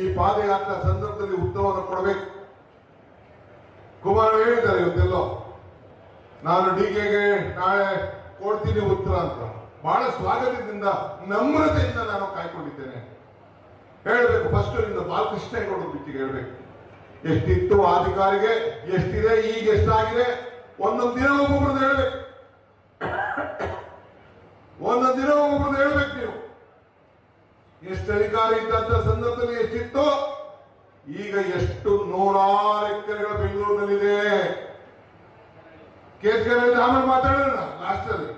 ಈ ಪಾದಯಾತ್ರ ಸಂದರ್ಭದಲ್ಲಿ ಉತ್ತಮವನ್ನು ಕೊಡಬೇಕು. ಕುಮಾರ್ ಹೇಳಿದ್ದಾರೆ ಇವತ್ತೆಲ್ಲೋ, ನಾನು ಡಿ ಕೆಗೆ ನಾಳೆ ಕೊಡ್ತೀನಿ ಉತ್ತರ ಅಂತ. ಬಹಳ ಸ್ವಾಗತದಿಂದ, ನಮ್ರತೆಯಿಂದ ನಾನು ಕಾಯ್ಕೊಂಡಿದ್ದೇನೆ. ಹೇಳಬೇಕು ಫಸ್ಟ್ನಿಂದ ಬಾಲಕೃಷ್ಣೇಗೌಡರ ಬಿಟ್ಟಿಗೆ ಹೇಳ್ಬೇಕು. ಎಷ್ಟಿತ್ತು ಅಧಿಕಾರಿಗೆ, ಎಷ್ಟಿದೆ, ಈಗ ಎಷ್ಟಾಗಿದೆ? ಒಂದೊಂದು ದಿನ ಒಬ್ಬೊಬ್ರದ್ದು ಹೇಳ್ಬೇಕು. ಒಂದೊಂದು ದಿನ ಒಬ್ಬೊಬ್ರದ್ದು ಹೇಳ್ಬೇಕು ನೀವು. ಎಷ್ಟು ಅಧಿಕಾರ ಇದ್ದಂತ ಈಗ ಎಷ್ಟು ನೂರಾರು ಎಕರೆಗಳ ಬೆಂಗಳೂರಿನಲ್ಲಿದೆ. ಕೇಸ್ಗಳಲ್ಲಿ ಆಮೇಲೆ ಮಾತಾಡೋಣ ಲಾಸ್ಟ್ ಅಲ್ಲಿ.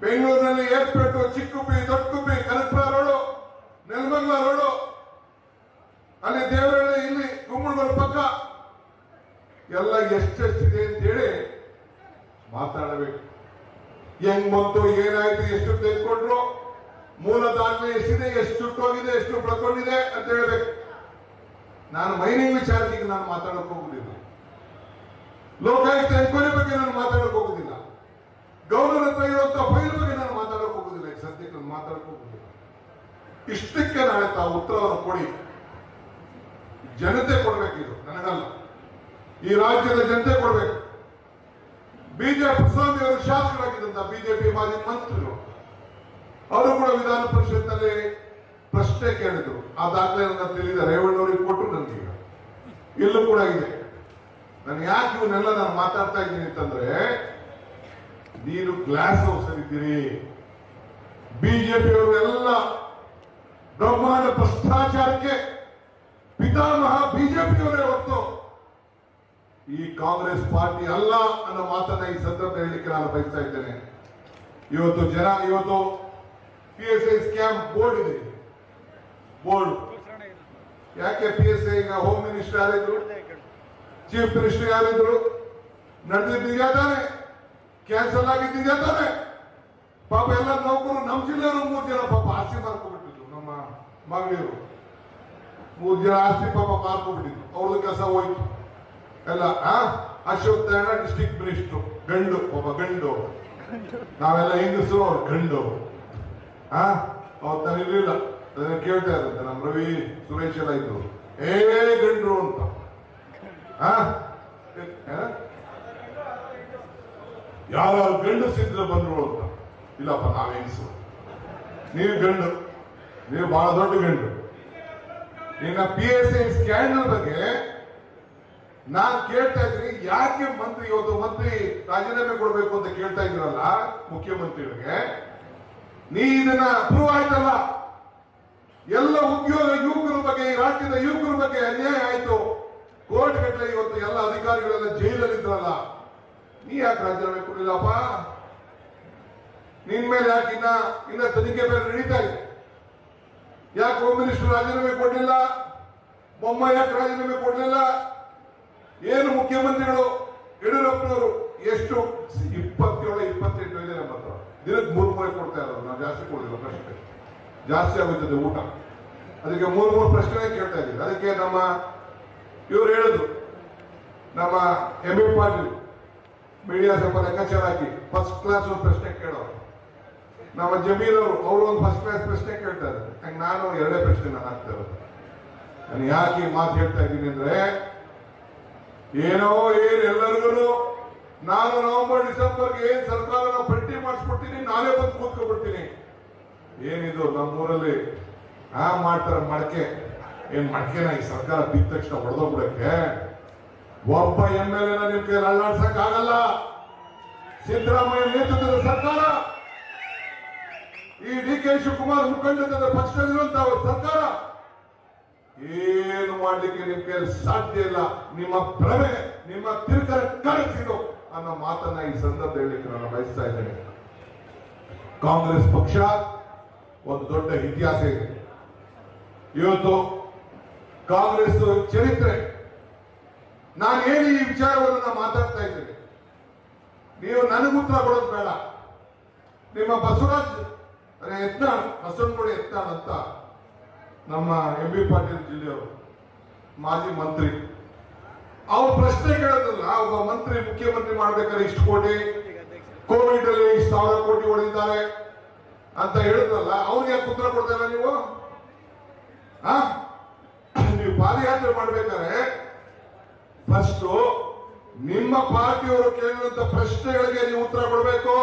ಬೆಂಗಳೂರಿನಲ್ಲಿ ಏರ್ಪೇಟು ಚಿಕ್ಕುಪ್ಪಿ ದೊಡ್ಡಕುಪ್ಪಿ ಕನಕಪುರ ರೋಡು, ನೆಲಮಂಗಲ ರೋಡು. ಅಲ್ಲಿ ದೇವರಹಳ್ಳಿ, ಇಲ್ಲಿ ಗುಮ್ಮಡಿಗಳ ಪಕ್ಕ. ಎಲ್ಲ ಎಷ್ಟೆಷ್ಟಿದೆ ಅಂತೇಳಿ ಮಾತಾಡಬೇಕು. ಹೆಂಗ್ ಬಂತು, ಏನಾಯ್ತು ಎಷ್ಟು ತೆಗೆದುಕೊಂಡ್ರು ಮೂಲ ದಾಖಲೆ ಎಷ್ಟಿದೆ, ಎಷ್ಟು ಸುಟ್ಟೋಗಿದೆ, ಎಷ್ಟು ಪಡ್ಕೊಂಡಿದೆ ಅಂತ ಹೇಳ್ಬೇಕು. ನಾನು ಮೈನಿಂಗ್ ವಿಚಾರಕ್ಕೆ ನಾನು ಮಾತಾಡಕ್ ಹೋಗುದಿಲ್ಲ. ಲೋಕಾಯುಕ್ತ ಎನ್ಕ್ವೈರಿ ಬಗ್ಗೆ ನಾನು ಮಾತಾಡಕ್ಕೆ ಹೋಗುದಿಲ್ಲ. ಗೌರ್ನರ್ ಹತ್ರ ಇರುವಂತ ಫೈಲ್ ಬಗ್ಗೆ ನಾನು ಮಾತಾಡಕ್ ಹೋಗುದಿಲ್ಲ. ಈಗ ಸದ್ಯಕ್ಕೆ ನಾನು ಮಾತಾಡಕ್ ಹೋಗುದಿಲ್ಲ. ಇಷ್ಟಕ್ಕೆ ನಾಳೆ ತಾ ಉತ್ತರವನ್ನು ಕೊಡಿ. ಜನತೆ ಕೊಡ್ಬೇಕಿದು ನನಗಲ್ಲ. ಈ ರಾಜ್ಯದ ಜನತೆ ಕೊಡಬೇಕು. ಬಿಜೆಪಿ ಸ್ವಾಮಿ ಅವರು ಶಾಸಕರಾಗಿದ್ದಂತ ಬಿಜೆಪಿ ಮಾಜಿ ಮಂತ್ರಿಗಳು. ಅವರು ಕೂಡ ವಿಧಾನ ಪರಿಷತ್ನಲ್ಲಿ ಪ್ರಶ್ನೆ ಕೇಳಿದ್ರು. ಆ ದಾಖಲೆ ನನ್ನ ತಿಳಿದ ರೇವಣ್ಣವರಿಗೆ ಕೊಟ್ಟು ನನಗೆ ಇಲ್ಲೂ ಕೂಡ ಇದೆ ನಾನು ಯಾಕೆ ಇವನ್ನೆಲ್ಲ ನಾನು ಮಾತಾಡ್ತಾ ಇದ್ದೀನಿ ಅಂತಂದ್ರೆ, ನೀನು ಗ್ಲಾಸ್ ಹೌಸ್ ಇದ್ದೀರಿ. ಬಿಜೆಪಿಯವರೆಲ್ಲ ಬ್ರಹ್ಮಾಂಡ ಭ್ರಷ್ಟಾಚಾರಕ್ಕೆ ಪಿತಾಮಹ ಬಿಜೆಪಿಯವರೇ ಹೊತ್ತು ಈ ಕಾಂಗ್ರೆಸ್ ಪಾರ್ಟಿ ಅಲ್ಲ ಅನ್ನೋ ಮಾತನ್ನ ಈ ಸಂದರ್ಭ ಹೇಳಲಿಕ್ಕೆ ನಾನು ಬಯಸ್ತಾ ಇದ್ದೇನೆ. ಇವತ್ತು ಜನ, ಇವತ್ತು P S I scam board ಇದೆ. ಬೋರ್ಡ್. ಯಾಕೆ P S I home minister ಯಾರಿದ್ರು? Chief minister ಯಾರಿದ್ರು? ನಡೆದಿದ್ದೀಯಾ ತಾನೆ? ಕ್ಯಾನ್ಸಲ್ ಆಗಿದ್ದೀಯಾ ತಾನೆ? ಪಾಪ ಎಲ್ಲ ನೌಕರು ನಮ್ಮ ಜಿಲ್ಲೆಯವರು ಮೂರು ಜನ ಪಾಪ ಆಸ್ತಿ ಮಾರ್ಕೊಂಡ್ಬಿಟ್ಟಿದ್ರು, ನಮ್ಮ ಮಗಳಿರು ಮೂರು ಜನ ಆಸ್ತಿ ಪಾಪ ಮಾರ್ಕೊಂಡ್ಬಿಟ್ಟಿದ್ರು, ಅವ್ರದ್ದು ಕೆಲಸ ಹೋಯ್ತು. ಎಲ್ಲ ಅಶೋಕ್ ನಾರಾಯಣ ಡಿಸ್ಟ್ರಿಕ್ಟ್ ಮಿನಿಸ್ಟರ್ ಗಂಡು, ಒಬ್ಬ ಗಂಡು. ನಾವೆಲ್ಲ ಹೆಂಗಸರು ಅವ್ರ ಗಂಡು. ಆ ಅವತ್ತು ನಾನು ಇರ್ಲಿಲ್ಲ. ಅದನ್ನ ಕೇಳ್ತಾ ಇರುತ್ತೆ ನಮ್ಮ ರವಿ, ಸುರೇಶ್ ಎಲ್ಲ ಇದ್ರು. ಏ, ಗಂಡ್ರು ಅಂತ. ಯಾರು ಗಂಡು ಯಾರ ಗಂಡಸಿದ್ರು ಬಂದ್ರು ಅಂತ. ಇಲ್ಲಪ್ಪ ನಾವೇನಿಸು ನೀವು ಗಂಡು. ನೀವು ಬಹಳ ದೊಡ್ಡ ಗಂಡು. ನಿನ್ನ ಪಿ ಎಸ್ ಐ ಸ್ಕ್ಯಾಂಡಲ್ ಬಗ್ಗೆ ನಾನ್ ಕೇಳ್ತಾ ಇದ್ದೀನಿ. ಯಾಕೆ ಮಂತ್ರಿ ಇವತ್ತು ಮಂತ್ರಿ ರಾಜೀನಾಮೆ ಕೊಡಬೇಕು ಅಂತ ಕೇಳ್ತಾ ಇದ್ರಲ್ಲ ಮುಖ್ಯಮಂತ್ರಿಗಳಿಗೆ? ನೀ ಇದನ್ನ ಅಪ್ರೂವ್ ಆಯ್ತಲ್ಲ? ಎಲ್ಲ ಉದ್ಯೋಗ ಯುವಕರ ಬಗ್ಗೆ, ಈ ರಾಜ್ಯದ ಯುವಕರ ಬಗ್ಗೆ ಅನ್ಯಾಯ ಆಯ್ತು. ಕೋರ್ಟ್ ಗಟ್ಟಲೆ ಇವತ್ತು ಎಲ್ಲ ಅಧಿಕಾರಿಗಳೆಲ್ಲ ಜೈಲಲ್ಲಿ ಇದ್ರಲ್ಲ ನೀ ಯಾಕೆ ರಾಜೀನಾಮೆ ಕೊಡಲಿಲ್ಲಪ್ಪ ನಿನ್ ಮೇಲೆ ಯಾಕೆ ಇನ್ನ ಇನ್ನ ತನಿಖೆ ಬೇರೆ ನಡೀತಾ ಇದೆ? ಯಾಕೆ ಹೋಮ್ ಮಿನಿಸ್ಟರ್ ರಾಜೀನಾಮೆ ಕೊಡಲಿಲ್ಲ? ಬೊಮ್ಮ ಯಾಕೆ ರಾಜೀನಾಮೆ ಕೊಡಲಿಲ್ಲ? ಏನು ಮುಖ್ಯಮಂತ್ರಿಗಳು? ಯಡಿಯೂರಪ್ಪನವರು ಎಷ್ಟು ಇಪ್ಪತ್ತೇಳು, ಇಪ್ಪತ್ತೆಂಟು ಇದೆ ನಮ್ಮ ಹತ್ರ. ದಿನಕ್ಕೆ ಮೂರು ರೂಪಾಯಿ ಕೊಡ್ತಾ ಇರೋದು ನಾವು ಜಾಸ್ತಿ ಕೊಡಲಿಲ್ಲ ಪ್ರಶ್ನೆ ಜಾಸ್ತಿ ಆಗುತ್ತದೆ ಊಟ. ಅದಕ್ಕೆ ಮೂರು ಮೂರು ಪ್ರಶ್ನೆ ಕೇಳ್ತಾ ಇದ್ದೀವಿ ಅದಕ್ಕೆ ನಮ್ಮ, ಇವರು ಹೇಳಿದ್ರು ನಮ್ಮ ಎಂ ಎ ಪಾಟೀಲ್ ಮೀಡಿಯಾ ಸ್ವಲ್ಪ ಲೆಕ್ಕಾಚಾರ ಹಾಕಿ ಫಸ್ಟ್ ಕ್ಲಾಸ್ ಒಂದು ಪ್ರಶ್ನೆ ಕೇಳೋರು. ನಮ್ಮ ಜಮೀರ್ ಅವರು ಅವರು ಒಂದು ಫಸ್ಟ್ ಕ್ಲಾಸ್ ಪ್ರಶ್ನೆ ಕೇಳ್ತಾರೆ ಹಂಗೆ ನಾನು ಎರಡೇ ಪ್ರಶ್ನೆ ನಾನು ಹಾಕ್ತಾ ಇರೋದು. ನಾನು ಯಾಕೆ ಮಾತು ಹೇಳ್ತಾ ಇದ್ದೀನಿ ಅಂದ್ರೆ, ಏನೋ ಏನು ಎಲ್ಲರಿಗೂ ನಾನು ನವೆಂಬರ್, ಡಿಸೆಂಬರ್ಗೆ ಏನು ಸರ್ಕಾರ ಪಟ್ಟಿ ಮಾಡಿಸ್ಬಿಡ್ತೀನಿ ನಾನೇ ಬಂದು ಕೂತ್ಕೊಬಿಡ್ತೀನಿ ಏನಿದು ನಮ್ಮೂರಲ್ಲಿ ಆ ಮಾಡ್ತಾರ ಮಡಕೆ. ಏನ್ ಮಡಕೆನ ಈ ಸರ್ಕಾರ ಬಿದ್ದ ತಕ್ಷಣ ಹೊಡೆದೋಗ್ಬಿಡಕ್ಕೆ? ಒಬ್ಬ ಎಂ ಎಲ್ ಎನ ನಿಮ್ ಕೈಯಲ್ಲಿ ಅಳ್ಳಾಡ್ಸಕ್ ಆಗಲ್ಲ. ಸಿದ್ದರಾಮಯ್ಯ ನೇತೃತ್ವದ ಸರ್ಕಾರ. ಈ ಡಿ ಕೆ ಶಿವಕುಮಾರ್ ಮುಖಂಡದ ಪಕ್ಷದಲ್ಲಿರುವಂತಹ ಸರ್ಕಾರ. ಏನು ಮಾಡ್ಲಿಕ್ಕೆ ನಿಮ್ ಕೈಯಲ್ಲಿ ಸಾಧ್ಯ ಇಲ್ಲ? ನಿಮ್ಮ ಭ್ರಮೆ, ನಿಮ್ಮ ತಿರುಕರ ಕನಸಿದು ಅನ್ನೋ ಮಾತನ್ನ ಈ ಸಂದರ್ಭ ಹೇಳಲಿಕ್ಕೆ ನಾನು ಬಯಸ್ತಾ ಇದ್ದೇನೆ. ಕಾಂಗ್ರೆಸ್ ಪಕ್ಷ ಒಂದು ದೊಡ್ಡ ಇತಿಹಾಸ ಇದೆ. ಇವತ್ತು ಕಾಂಗ್ರೆಸ್ ಚರಿತ್ರೆ. ನಾನು ಏನು ಈ ವಿಚಾರವನ್ನು ನಾನು ಮಾತಾಡ್ತಾ ಇದ್ದೇನೆ. ನೀವು ನನಗೆ ಉತ್ತರ ಕೊಡೋದು ಬೇಡ. ನಿಮ್ಮ ಬಸವರಾಜ್ ಎತ್ತಾಳ್ ಬಸವನಗುಡಿ ಯತ್ನ ಅಂತ ನಮ್ಮ ಎಂ ಬಿ ಪಾಟೀಲ್ ಜಿಲ್ಲೆಯವರು, ಮಾಜಿ ಮಂತ್ರಿ. ಅವ್ರು ಪ್ರಶ್ನೆ ಕೇಳೋದಲ್ಲ ಒಬ್ಬ ಮಂತ್ರಿ ಮುಖ್ಯಮಂತ್ರಿ ಮಾಡ್ಬೇಕಾದ್ರೆ ಇಷ್ಟು ಕೋಟಿ, ಕೋವಿಡ್ ಅಲ್ಲಿ ಇಷ್ಟು ಸಾವಿರ ಕೋಟಿ ಹೊಡೆದಿದ್ದಾರೆ ಅಂತ ಹೇಳಿದ್ರಲ್ಲ ಅವ್ನು ಯಾಕೆ ಉತ್ತರ ಕೊಡ್ತಾರ ನೀವು? ಆ? ನೀವು ಪಾದಯಾತ್ರೆ ಮಾಡ್ಬೇಕಾದ್ರೆ ಫಸ್ಟ್ ನಿಮ್ಮ ಪಾರ್ಟಿಯವರು ಕೇಳಿದಂತ ಪ್ರಶ್ನೆಗಳಿಗೆ ನೀವು ಉತ್ತರ ಕೊಡಬೇಕು.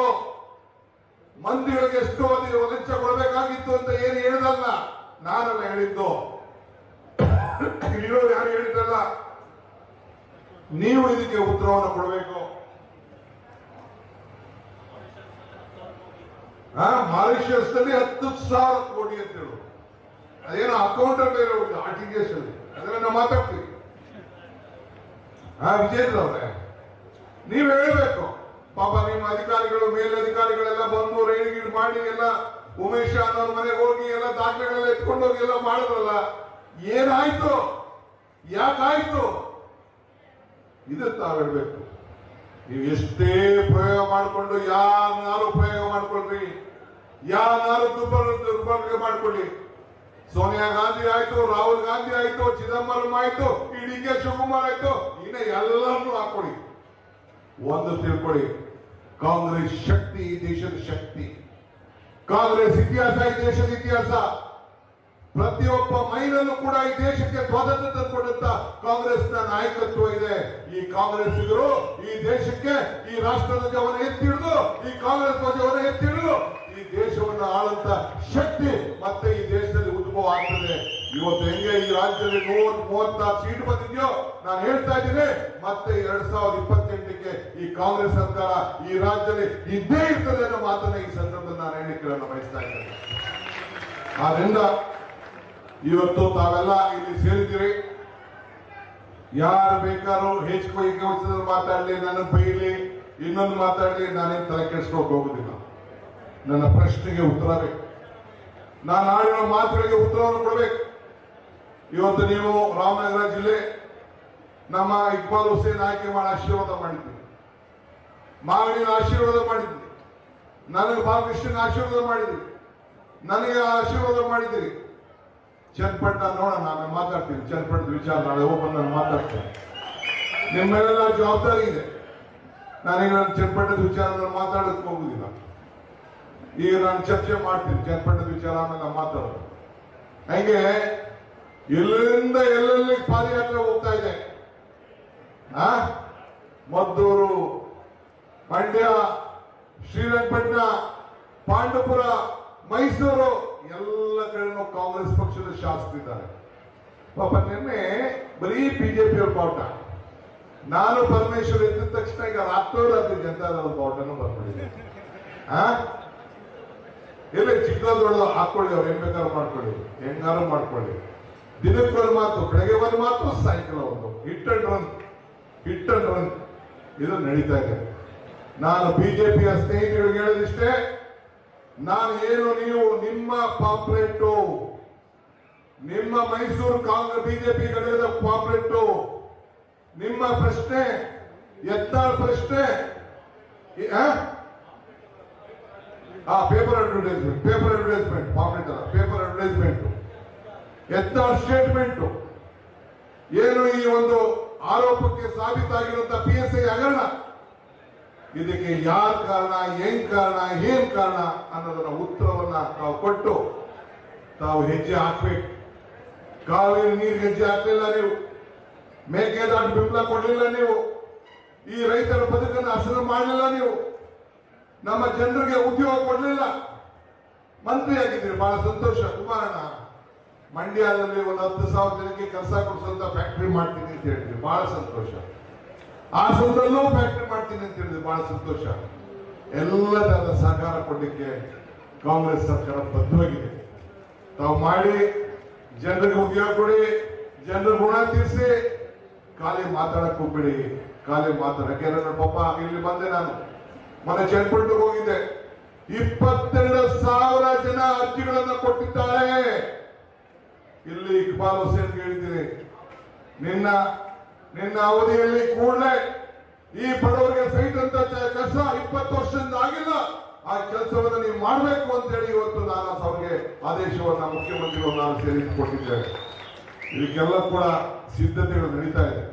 ಮಂದಿಗಳಿಗೆ ಎಷ್ಟು ನೀವು ಲಂಚ ಕೊಡಬೇಕಾಗಿತ್ತು ಅಂತ ಏನು ಹೇಳಿದಲ್ಲ, ನಾನಲ್ಲ ಹೇಳಿದ್ದು. ಇಲ್ಲಿರೋರು ಯಾರು ಹೇಳಿದ್ರಲ್ಲ ನೀವು ಇದಕ್ಕೆ ಉತ್ತರವನ್ನು ಕೊಡಬೇಕು ಆ ಮಾರಿಷಿಯಸ್ನಲ್ಲಿ ಹತ್ತು ಸಾವಿರ ಕೋಟಿ ಅಂತ ಹೇಳು. ಅದೇನೋ ಅಕೌಂಟ್ ಬೇರೆ ಆರ್ ಟಿ ಎಸ್ ಅಲ್ಲಿ ಅದನ್ನ ನಾವು ಮಾತಾಡ್ತೀವಿ. ಹಾ ವಿಜೇಂದ್ರ ಅವರೇ, ನೀವು ಹೇಳಬೇಕು. ಪಾಪ ನಿಮ್ಮ ಅಧಿಕಾರಿಗಳು, ಮೇಲಧಿಕಾರಿಗಳೆಲ್ಲ ಬಂದು ರೈಡ್ ಗೀಡ್ ಮಾಡಿ ಎಲ್ಲ ಉಮೇಶ್ ಅನ್ನೋರ್ ಮನೆಗೆ ಹೋಗಿ ಎಲ್ಲ ದಾಖಲೆಗಳೆಲ್ಲ ಎತ್ಕೊಂಡು ಹೋಗಿ ಎಲ್ಲ ಮಾಡಿದ್ರಲ್ಲ, ಏನಾಯ್ತು? ಯಾಕಾಯ್ತು? ಇದು ತಾವ್ ಹೇಳ್ಬೇಕು. ನೀವು ಎಷ್ಟೇ ಪ್ರಯೋಗ ಮಾಡಿಕೊಂಡು ಯಾರು ಪ್ರಯೋಗ ಮಾಡ್ಕೊಳ್ರಿ ಯಾರು ದುರ್ಬಳಕೆ ಮಾಡ್ಕೊಳ್ಳಿ. ಸೋನಿಯಾ ಗಾಂಧಿ ಆಯ್ತು, ರಾಹುಲ್ ಗಾಂಧಿ ಆಯ್ತು, ಚಿದಂಬರಂ ಆಯ್ತು ಈ ಡಿ ಕೆ. ಶಿವಕುಮಾರ್ ಆಯ್ತು, ಇನ್ನ ಎಲ್ಲರನ್ನೂ ಹಾಕೊಳ್ಳಿ ಒಂದು ತಿಳ್ಕೊಳ್ಳಿ, ಕಾಂಗ್ರೆಸ್ ಶಕ್ತಿ ಈ ದೇಶದ ಶಕ್ತಿ. ಕಾಂಗ್ರೆಸ್ ಇತಿಹಾಸ, ಈ ದೇಶದ ಇತಿಹಾಸ. ಪ್ರತಿಯೊಬ್ಬ ಮಹಿಳೆಯೂ ಕೂಡ ಈ ದೇಶಕ್ಕೆ ಸ್ವಾತಂತ್ರ್ಯ ತಂದುಕೊಂಡಂತ ಕಾಂಗ್ರೆಸ್ನ ನಾಯಕತ್ವ ಇದೆ. ಈ ಕಾಂಗ್ರೆಸ್ಸಿಗರು ಈ ದೇಶಕ್ಕೆ ಈ ರಾಷ್ಟ್ರ ಧ್ವಜವನ್ನು ಎತ್ತಿಡಿದು, ಈ ಕಾಂಗ್ರೆಸ್ ಧ್ವಜವನ್ನು ಎತ್ತಿಡಿದು. ಈ ದೇಶವನ್ನು ಆಳಂತ ಶಕ್ತಿ ಮತ್ತೆ ಈ ದೇಶದಲ್ಲಿ ಉದ್ಭವ ಆಗ್ತದೆ. ಇವತ್ತು ಹೆಂಗೆ ಈ ರಾಜ್ಯದಲ್ಲಿ ಮೂವತ್ ಮೂವತ್ತಾರು ಸೀಟ್ ಬಂದಿದೆಯೋ, ನಾನು ಹೇಳ್ತಾ ಇದ್ದೀನಿ, ಮತ್ತೆ ಎರಡ್ ಸಾವಿರದ ಇಪ್ಪತ್ತೆಂಟಕ್ಕೆ ಈ ಕಾಂಗ್ರೆಸ್ ಸರ್ಕಾರ ಈ ರಾಜ್ಯದಲ್ಲಿ ಇದ್ದೇ ಇರ್ತದೆ ಅನ್ನೋ ಮಾತನ್ನ ಈ ಸಂದರ್ಭದಲ್ಲಿ ನಾನು ಹೇಳಿಕ್ಕೆ ನಾನು ಬಯಸ್ತಾ ಇದ್ದೇನೆ. ಆದ್ರಿಂದ ಇವತ್ತು ತಾವೆಲ್ಲ ಇಲ್ಲಿ ಸೇರಿದ್ದೀರಿ. ಯಾರು ಬೇಕಾದ್ರೂ ಹೆಚ್ಚು ಏಕವಚನದಲ್ಲಿ ಮಾತಾಡಲಿ, ನನ್ನ ಬೈಲಿ ಇನ್ನೊಂದು ಮಾತಾಡಲಿ, ನಾನೇನು ತಲೆ ಕೆಡಿಸ್ಕೊಂಡು ಹೋಗುದಿಲ್ಲ. ನನ್ನ ಪ್ರಶ್ನೆಗೆ ಉತ್ತರ ಬೇಕು. ನಾನು ಆಡಿರೋ ಮಾತುಗಳಿಗೆ ಉತ್ತರವನ್ನು ಕೊಡಬೇಕು. ಇವತ್ತು ನೀವು ರಾಮನಗರ ಜಿಲ್ಲೆ ನಮ್ಮ ಇಕ್ಬಾಲ್ ಹುಸೇನ್ ಆಯ್ಕೆ ಮಾಡಿ ಆಶೀರ್ವಾದ ಮಾಡಿದ್ವಿ ಮಾಗಡಿನ ಆಶೀರ್ವಾದ ಮಾಡಿದ್ವಿ ನನಗೆ ಬಾಲಕೃಷ್ಣನ ಆಶೀರ್ವಾದ ಮಾಡಿದ್ವಿ ನನಗೆ ಆಶೀರ್ವಾದ ಮಾಡಿದ್ದೀರಿ ಚನ್ನಪಟ್ಟಣ ನೋಡೋಣ, ನಾನು ಮಾತಾಡ್ತೀನಿ. ಚನ್ನಪಟ್ಟಣದ ವಿಚಾರ ನಾಳೆ ಓಪನ್ ನಾನು ಮಾತಾಡ್ತೀನಿ. ನಿಮ್ಮ ಮೇಲೆಲ್ಲ ಜವಾಬ್ದಾರಿ ಇದೆ. ನಾನೀಗ ನಾನು ಚನ್ನಪಟ್ಟಣದ ವಿಚಾರ ಮಾತಾಡೋದಕ್ಕೆ ಹೋಗುದಿಲ್ಲ. ಈಗ ನಾನು ಚರ್ಚೆ ಮಾಡ್ತೀನಿ, ಚನ್ನಪಟ್ಟಣದ ವಿಚಾರ ಆಮೇಲೆ ನಾನು ಮಾತಾಡೋದು. ಹಂಗೆ ಎಲ್ಲಿಂದ ಎಲ್ಲೆಲ್ಲಿ ಪಾದಯಾತ್ರೆ ಹೋಗ್ತಾ ಇದೆ? ಆ? ಮದ್ದೂರು, ಮಂಡ್ಯ, ಶ್ರೀರಂಗಪಟ್ಟಣ ಪಾಂಡಪುರ ಮೈಸೂರು. ಎಲ್ಲ ಕಡೆನೂ ಕಾಂಗ್ರೆಸ್ ಪಕ್ಷದ ಶಾಸಕರಿದ್ದಾರೆ ಪಾಪ ನಿನ್ನೆ ಬರೀ ಬಿಜೆಪಿ ಅವ್ರ ಬಾವುಟ. ನಾನು ಪರಮೇಶ್ವರ್ ಎದ್ದ ತಕ್ಷಣ ಈಗ ರಾತ್ರೋರಾತ್ರಿ ಜನತಾದಳ ಬಾವುಟನು ಬರ್ಬಿಟ್ಟಿದೆ ಆ? ಎಲ್ಲ ಚಿಕ್ಕ ದೊಡ್ಡ ಹಾಕೊಳ್ಳಿ ಅವ್ರು ಏನ್ ಬೇಕಾದ್ರೂ ಮಾಡ್ಕೊಳ್ಳಿ ಹೆಂಗಾರು ಮಾಡ್ಕೊಳ್ಳಿ. ದಿನಕ್ಕೆ ಒಂದು ಮಾತು, ಬೆಳಗ್ಗೆ ಒಂದು ಮಾತು, ಸಾಯಂಕಾಲ ಒಂದು. Hit and run, hit and run. ಇದು ನಡೀತಾ ಇದೆ. ನಾನು ಬಿಜೆಪಿಯ ಸ್ನೇಹಿತರಿಗೆ ಹೇಳೋದಿಷ್ಟೇ ನಾನು ಏನು ನೀವು ನಿಮ್ಮ ಪಾಂಪ್ಲೆಟ್ಟು, ನಿಮ್ಮ ಮೈಸೂರು ಕಾಂಗ್ರೆಸ್ ಬಿಜೆಪಿ ಘಟಕದ ಪಾಂಪ್ಲೆಟ್ಟು, ನಿಮ್ಮ ಪ್ರಶ್ನೆ, ಎತ್ತಾಳ ಪ್ರಶ್ನೆ? ಆ paper advertisement paper advertisement pamphlet ಅಲ್ಲ ಪೇಪರ್ ಅಡ್ವರ್ಟೈಸ್ಮೆಂಟ್ ಎತ್ತಾಳ ಸ್ಟೇಟ್ಮೆಂಟ್ ಏನು ಈ ಒಂದು ಆರೋಪಕ್ಕೆ ಸಾಬೀತಾಗಿರುವಂತಹ ಪಿ ಎಸ್ ಐ ಹಗರಣ? ಇದಕ್ಕೆ ಯಾರ ಕಾರಣ, ಏನ್ ಕಾರಣ ಏನ್ ಕಾರಣ ಅನ್ನೋದನ್ನ ಉತ್ತರವನ್ನ ತಾವು ಕೊಟ್ಟು ತಾವು ಹೆಜ್ಜೆ ಹಾಕ್ಬೇಕು. ಕಾವೇರಿ ನೀರು ಹೆಜ್ಜೆ ಹಾಕಲಿಲ್ಲ ನೀವು. ಮೇಕೆದಾಟು ಬೆಂಬಲ ಕೊಡಲಿಲ್ಲ ನೀವು. ಈ ರೈತರ ಬದುಕನ್ನು ಹಸನು ಮಾಡಲಿಲ್ಲ ನೀವು. ನಮ್ಮ ಜನರಿಗೆ ಉದ್ಯೋಗ ಕೊಡಲಿಲ್ಲ. ಮಂತ್ರಿ ಆಗಿದ್ದೀರಿ ಬಹಳ ಸಂತೋಷ. ಕುಮಾರಣ್ಣ ಮಂಡ್ಯದಲ್ಲಿ ಒಂದು ಹತ್ತು ಸಾವಿರ ಜನಕ್ಕೆ ಕೆಲಸ ಕೊಡಿಸುವಂತ ಫ್ಯಾಕ್ಟರಿ ಮಾಡ್ತೀನಿ ಅಂತ ಹೇಳಿದ್ರಿ. ಬಹಳ ಸಂತೋಷ. ಹಾಸನದಲ್ಲೂ ಫ್ಯಾಕ್ಟ್ರಿ ಮಾಡ್ತೀನಿ ಅಂತ ಹೇಳಿದ್ರು ಬಹಳ ಸಂತೋಷ. ಎಲ್ಲ ತರದ ಸಹಕಾರ ಕೊಡಲಿಕ್ಕೆ ಕಾಂಗ್ರೆಸ್ ಸರ್ಕಾರ ಬದ್ಧವಾಗಿದೆ. ತಾವು ಮಾಡಿ, ಜನರಿಗೆ ಉದ್ಯೋಗ ಕೊಡಿ, ಜನರ ಗುಣ ತೀರಿಸಿ, ಖಾಲಿ ಮಾತಾಡಕ್ಕೆ ಹೋಗ್ಬೇಡಿ. ಖಾಲಿ ಮಾತಾಡಕ್ಕೆ ನನ್ನ ಪಾಪ ಇಲ್ಲಿ ಬಂದೆ ನಾನು. ಮನೆ ಚೆನ್ನಪಟ್ಟು ಹೋಗಿದ್ದೆ. ಇಪ್ಪತ್ತೆರಡು ಸಾವಿರ ಜನ ಅರ್ಜಿಗಳನ್ನ ಕೊಟ್ಟಿದ್ದಾರೆ. ಇಲ್ಲಿ ಇಕ್ಬಾಲ್ ಹುಸೇನ್ ಹೇಳಿದ್ದೀನಿ. ನಿನ್ನ ನಿನ್ನ ಅವಧಿಯಲ್ಲಿ ಕೂಡಲೇ ಈ ಬಡವರಿಗೆ ಸಹಿತ ಕೆಲಸ ಇಪ್ಪತ್ತು ವರ್ಷದಿಂದ ಆಗಿಲ್ಲ. ಆ ಕೆಲಸವನ್ನು ನೀವು ಮಾಡಬೇಕು ಅಂತ ಹೇಳಿ ಇವತ್ತು ನಾನು ಅವ್ರಿಗೆ ಆದೇಶವನ್ನ ಮುಖ್ಯಮಂತ್ರಿಗಳು ನಾನು ಸೇರಿಸಿಕೊಟ್ಟಿದ್ದೇನೆ. ಇದಕ್ಕೆಲ್ಲ ಕೂಡ ಸಿದ್ಧತೆಗಳು ನಡೀತಾ ಇದೆ.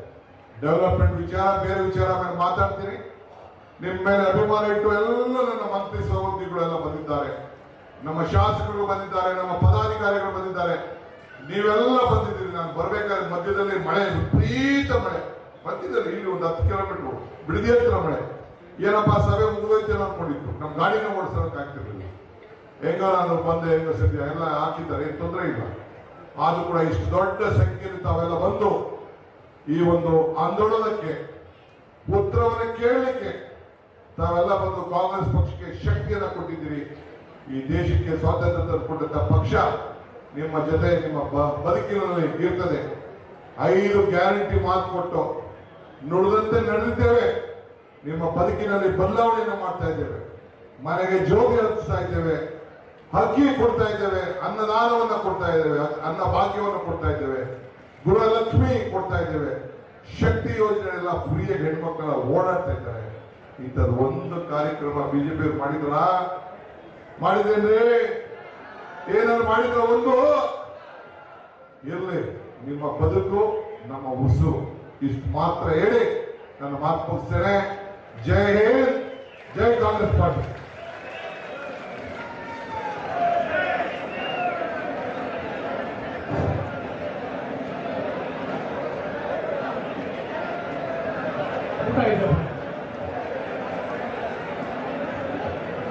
ಡೆವಲಪ್ಮೆಂಟ್ ವಿಚಾರ, ಬೇರೆ ವಿಚಾರ ಮೇಲೆ ಮಾತಾಡ್ತೀನಿ. ನಿಮ್ಮ ಮೇಲೆ ಅಭಿಮಾನ ಇಟ್ಟು ಎಲ್ಲ ನನ್ನ ಮಂತ್ರಿ ಸಹೋದ್ಯೋಗಿಗಳೆಲ್ಲ ಬಂದಿದ್ದಾರೆ. ನಮ್ಮ ಶಾಸಕರು ಬಂದಿದ್ದಾರೆ, ನಮ್ಮ ಪದಾಧಿಕಾರಿಗಳು ಬಂದಿದ್ದಾರೆ. ನೀವೆಲ್ಲ ಬಂದಿದ್ದೀರಿ. ನಾನು ಬರ್ಬೇಕಾದ್ರೆ ಮಧ್ಯದಲ್ಲಿ ಮಳೆ, ವಿಪರೀತ ಮಳೆ. ಮಧ್ಯದಲ್ಲಿ ಇಲ್ಲಿ ಒಂದು ಹತ್ತು ಕಿಲೋಮೀಟರ್ ಬಿಡದಿ ಹತ್ರ ಮಳೆ. ಏನಪ್ಪ ಸಭೆ ಮುಗಿದೋಯ್ತೇನೋ ಅನ್ಕೊಂಡಿತ್ತು ನಮ್ಮ ಗಾಡಿನ ಓಡಿಸೋಕೆ ಆಗ್ತಿರ್ಲಿಲ್ಲ ಹೆಂಗೋ ನಾನು ಬಂದೆ, ಹೆಂಗೋ ಸದ್ಯ ಎಲ್ಲ ಹಾಕಿದ್ದಾರೆ, ಏನು ತೊಂದರೆ ಇಲ್ಲ. ಆದ್ರೂ ಕೂಡ ಇಷ್ಟು ದೊಡ್ಡ ಸಂಖ್ಯೆಯಲ್ಲಿ ತಾವೆಲ್ಲ ಬಂದು ಈ ಒಂದು ಆಂದೋಲನಕ್ಕೆ, ಪುತ್ರವನ್ನ ಕೇಳಲಿಕ್ಕೆ ತಾವೆಲ್ಲ ಬಂದು ಕಾಂಗ್ರೆಸ್ ಪಕ್ಷಕ್ಕೆ ಶಕ್ತಿಯನ್ನ ಕೊಟ್ಟಿದ್ದೀರಿ. ಈ ದೇಶಕ್ಕೆ ಸ್ವಾತಂತ್ರ್ಯ ತಂದುಕೊಟ್ಟಂತ ಪಕ್ಷ ನಿಮ್ಮ ಜೊತೆ ನಿಮ್ಮ ಬದುಕಿನಲ್ಲಿ ಇರ್ತದೆ. ಐದು ಗ್ಯಾರಂಟಿ ಮಾತು ಕೊಟ್ಟು ನುಡಿದಂತೆ ನಡೆದಿದ್ದೇವೆ. ನಿಮ್ಮ ಬದುಕಿನಲ್ಲಿ ಬದಲಾವಣೆಯನ್ನು ಮಾಡ್ತಾ ಇದ್ದೇವೆ. ಮನೆಗೆ ಜೋಗಿ ಹತ್ತಿಸ್ತಾ ಇದ್ದೇವೆ. ಹಕ್ಕಿ ಕೊಡ್ತಾ ಇದ್ದೇವೆ. ಅನ್ನದಾನವನ್ನ ಕೊಡ್ತಾ ಇದ್ದೇವೆ. ಅನ್ನ ಭಾಗ್ಯವನ್ನು ಕೊಡ್ತಾ ಇದ್ದೇವೆ. ಗೃಹಲಕ್ಷ್ಮಿ ಕೊಡ್ತಾ ಇದ್ದೇವೆ. ಶಕ್ತಿ ಯೋಜನೆ ಎಲ್ಲ ಫ್ರೀಯಾಗಿ ಹೆಣ್ಮಕ್ಕಳ ಓಡಾಡ್ತಾ ಇದ್ದಾರೆ. ಇಂಥದ್ದು ಒಂದು ಕಾರ್ಯಕ್ರಮ ಬಿಜೆಪಿ ಮಾಡಿದ್ರ ಮಾಡಿದೇನ್ರಿ ಏನಾದ್ರು ಮಾಡಿದ್ರೆ ಒಂದು. ಇರಲಿ, ನಿಮ್ಮ ಬದುಕು, ನಮ್ಮ ಉಸು. ಇಷ್ಟು ಮಾತ್ರ ಹೇಳಿ, ನನ್ನ ಮಾತು ಮುಗಿಸ್ತೇನೆ. ಜೈ ಹಿಂದ್, ಜೈ ಕಾಂಗ್ರೆಸ್ ಪಾರ್ಟಿ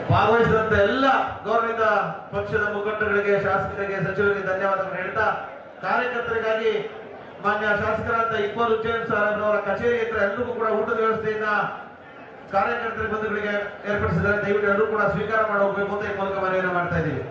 ಭಾಗವಹಿಸಿದಂತ ಎಲ್ಲ ಗೌರವಿತ ಪಕ್ಷದ ಮುಖಂಡರಿಗೆ ಶಾಸಕರಿಗೆ, ಸಚಿವರಿಗೆ ಧನ್ಯವಾದಗಳು ಹೇಳ್ತಾ, ಕಾರ್ಯಕರ್ತರಿಗಾಗಿ ಮಾನ್ಯ ಶಾಸಕರಾದ ಇಕ್ಬಾಲ್ ಹುಚ್ಚೇನ್ ಸಾಹೇಬ್ರವರ ಕಚೇರಿ ಹತ್ರ ಎಲ್ಲರಿಗೂ ಕೂಡ ಊಟದ ವ್ಯವಸ್ಥೆಯಿಂದ ಕಾರ್ಯಕರ್ತರ ಬಂಧುಗಳಿಗೆ ಏರ್ಪಡಿಸಿದ್ದಾರೆ. ದಯವಿಟ್ಟು ಎಲ್ಲರೂ ಕೂಡ ಸ್ವೀಕಾರ ಮಾಡಿ ಹೋಗ್ಬೇಕು ಅಂತ ಈ ಮೂಲಕ ಮನವಿಯನ್ನು ಮಾಡ್ತಾ ಇದ್ದೀವಿ.